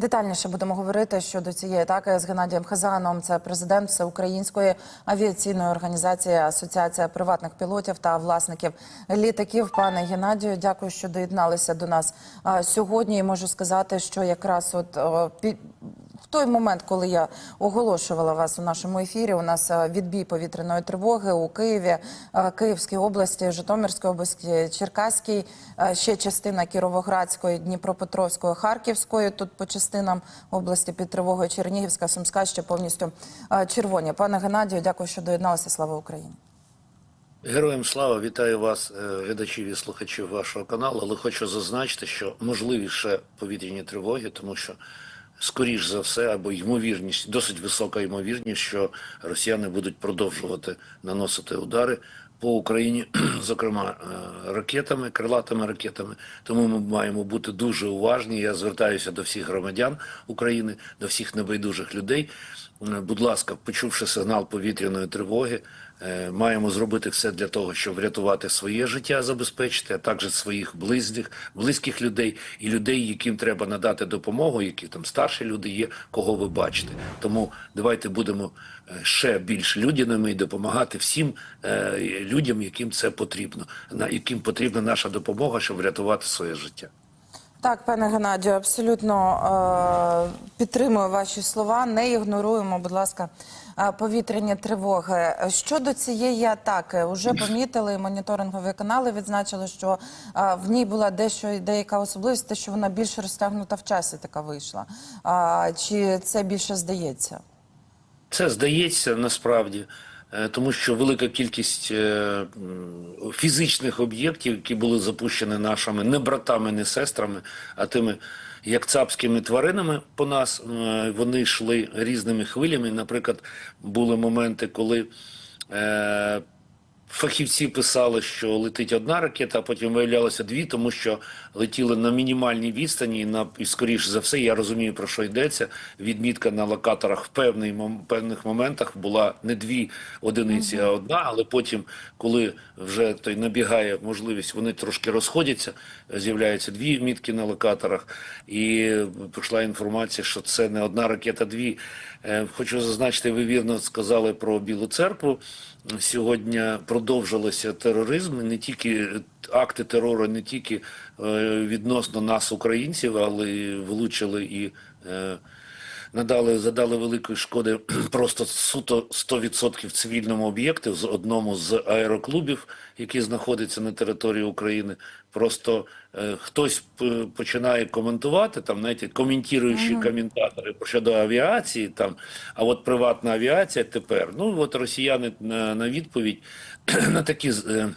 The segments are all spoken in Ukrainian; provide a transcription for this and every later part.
Детальніше будемо говорити щодо цієї атаки з Геннадієм Хазаном. Це президент Всеукраїнської авіаційної організації Асоціація приватних пілотів та власників літаків. Пане Геннадію, дякую, що доєдналися до нас сьогодні. І можу сказати, що якраз от той момент, коли я оголошувала вас у нашому ефірі, у нас е, відбій повітряної тривоги у Києві, е, Київській області, Житомирській області, Черкаській, е, ще частина Кіровоградської, Дніпропетровської, Харківської. Тут по частинам області під тривогою Чернігівська, Сумська ще повністю червоні. Пане Геннадію, дякую, що доєдналися. Слава Україні. Героям слава, вітаю вас, глядачів і слухачів вашого каналу. Але хочу зазначити, що можливі ще повітряні тривоги, тому що скоріш за все, або ймовірність, досить висока ймовірність, що росіяни будуть продовжувати наносити удари по Україні, зокрема е, ракетами, крилатими ракетами. Тому ми маємо бути дуже уважні. Я звертаюся до всіх громадян України, до всіх небайдужих людей. Е, Будь ласка, почувши сигнал повітряної тривоги, е, маємо зробити все для того, щоб врятувати своє життя, забезпечити, а також своїх близьких, близьких людей і людей, яким треба надати допомогу, які там старші люди є, кого ви бачите. Тому давайте будемо е, ще більш людяними і допомагати всім людям, яким це потрібно, на яким потрібна наша допомога, щоб врятувати своє життя. Так, пане Геннадію, абсолютно е, підтримую ваші слова. Не ігноруємо, будь ласка, е, повітряні тривоги. Щодо цієї атаки, вже помітили моніторингові канали відзначили, що е, в ній була дещо деяка особливість, те, що вона більш розтягнута в часі така вийшла. А, чи це більше здається? Це здається насправді, е, тому що велика кількість е, фізичних об'єктів, які були запущені нашими не братами, не сестрами, а тими як цапськими тваринами по нас, е, вони йшли різними хвилями. Наприклад, були моменти, коли е, Фахівці писали, що летить одна ракета, а потім виявлялося дві, тому що летіли на мінімальній відстані. і На і скоріш за все, я розумію про що йдеться. Відмітка на локаторах в певний мом- певних моментах була не дві одиниці, а одна. Але потім, коли вже той набігає можливість, вони трошки розходяться. З'являються дві мітки на локаторах, і прийшла інформація, що це не одна ракета, дві. Е, Хочу зазначити, ви вірно сказали про Білу церкву. Сьогодні продовжилося тероризм, не тільки акти терору, не тільки е, відносно нас, українців, але влучили і е, надали, задали великої шкоди просто суто 100% цивільному об'єкту з одному з аероклубів, який знаходиться на території України. Просто е, хтось починає коментувати, там, знаєте, коментуючі коментатори щодо авіації, там, а от приватна авіація тепер. Ну, от росіяни на, на відповідь на такі. е,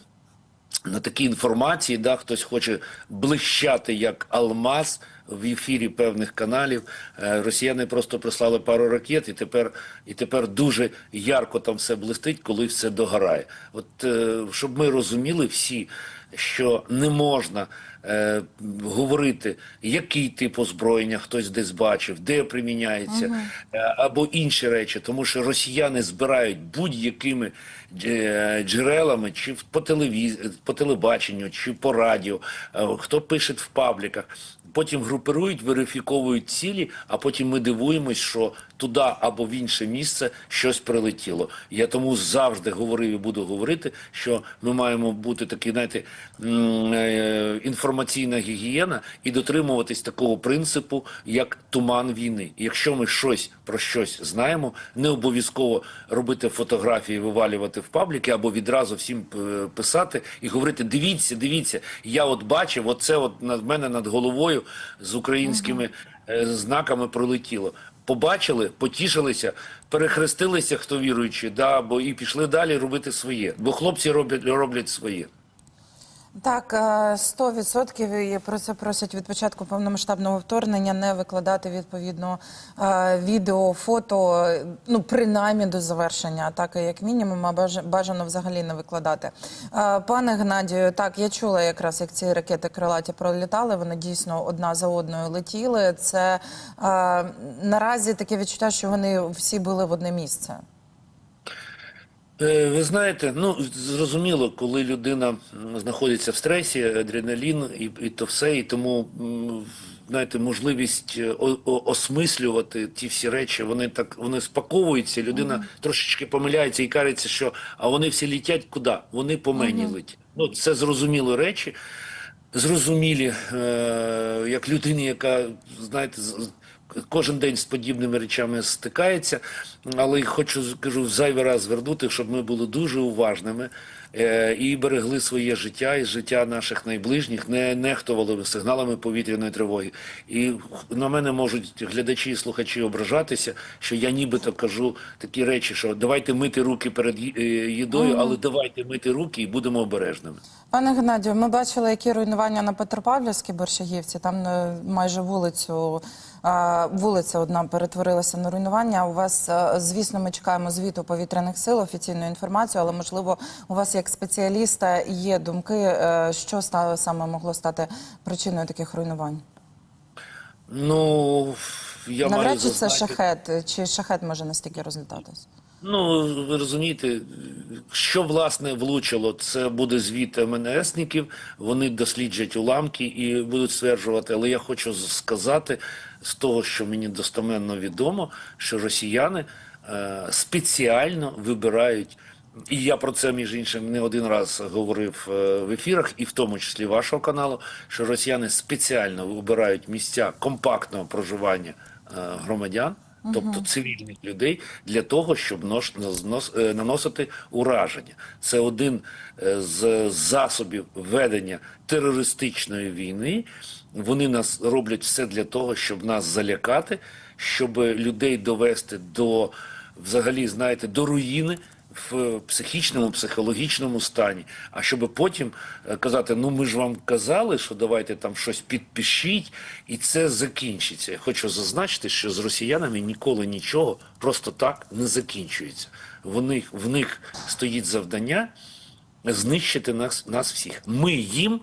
на такі інформації, да, хтось хоче блищати як алмаз в ефірі певних каналів. Е, Росіяни просто прислали пару ракет, і тепер, і тепер дуже ярко там все блистить, коли все догорає. От е, щоб ми розуміли всі, що не можна е, говорити, який тип озброєння хтось десь бачив, де приміняється, е, або інші речі, тому що росіяни збирають будь-якими джерелами, чи по телевіз... по телебаченню, чи по радіо, е, хто пише в пабліках. Потім групирують, верифіковують цілі, а потім ми дивуємось, що туди або в інше місце щось прилетіло. Я тому завжди говорив і буду говорити, що ми маємо бути такі, знаєте, е, інформаційна гігієна і дотримуватись такого принципу, як туман війни. Якщо ми щось про щось знаємо, не обов'язково робити фотографії, вивалювати в пабліки або відразу всім е, писати і говорити: дивіться, дивіться, я от бачив, оце от над мене над головою з українськими е, знаками пролетіло. Побачили, потішилися, перехрестилися, хто віруючий, да, бо і пішли далі робити своє. Бо хлопці роблять, роблять своє. Так, е, 100% і про це просять від початку повномасштабного вторгнення не викладати відповідно е, відео, фото, е, ну принаймні до завершення атаки, як мінімум, а баж- бажано взагалі не викладати. Е, Пане Геннадію, так я чула якраз, як ці ракети крилаті пролітали. Вони дійсно одна за одною летіли. Це е, наразі таке відчуття, що вони всі були в одне місце. Е, Ви знаєте, ну зрозуміло, коли людина знаходиться в стресі, адреналін і, і то все, і тому знаєте, можливість е, осмислювати ті всі речі. Вони так вони спаковуються. Людина трошечки помиляється і кажеться, що а вони всі літять куди? Вони по мені летять. Ну це зрозумілі речі. Зрозумілі, е, як людині, яка знаєте, кожен день з подібними речами стикається. Але хочу кажу зайвий раз звернути, щоб ми були дуже уважними е, і берегли своє життя і життя наших найближніх, не нехтували сигналами повітряної тривоги. І на мене можуть глядачі і слухачі ображатися, що я нібито кажу такі речі, що давайте мити руки перед е, їдою, але давайте мити руки і будемо обережними. Пане Геннадію, ми бачили, які руйнування на Петропавлівській Борщагівці. Там е, майже вулицю, вулиця одна перетворилася на руйнування. У вас, е, звісно, ми чекаємо звіту повітряних сил, офіційну інформацію, але можливо, у вас як спеціаліста є думки, е, що саме могло стати причиною таких руйнувань. Ну я маю Навряд чи це шахет, чи шахет може настільки розлітатись? Ну, ви розумієте, що власне влучило, це буде звіт МНСників, вони досліджать уламки і будуть стверджувати. Але я хочу сказати з того, що мені достоменно відомо, що росіяни е, спеціально вибирають. І я про це між іншим не один раз говорив е, в ефірах, і в тому числі вашого каналу, що росіяни спеціально вибирають місця компактного проживання е, громадян, тобто цивільних людей, для того, щоб е, наносити ураження. Це один е, з засобів ведення терористичної війни. Вони нас роблять все для того, щоб нас залякати, щоб людей довести до взагалі, знаєте, до руїни в психічному, психологічному стані. А щоб потім е, казати, ну ми ж вам казали, що давайте там щось підпишіть, і це закінчиться. Я хочу зазначити, що з росіянами ніколи нічого просто так не закінчується. Вони, в них стоїть завдання знищити нас, нас всіх. Ми їм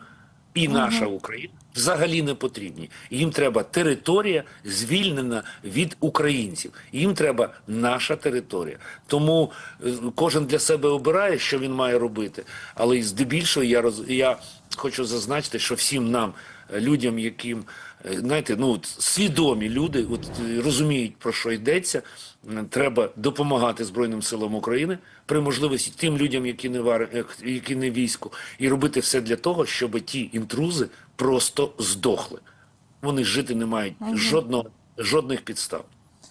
і наша Україна взагалі не потрібні. Їм треба територія звільнена від українців. Їм треба наша територія. Тому е, кожен для себе обирає, що він має робити. Але здебільшого я роз... я хочу зазначити, що всім нам, е, людям, яким знаєте, ну от свідомі люди, от е, розуміють про що йдеться. Треба допомагати Збройним силам України при можливості тим людям, які не вар... які не війську, і робити все для того, щоб ті інтрузи просто здохли. Вони жити не мають жодного жодних підстав.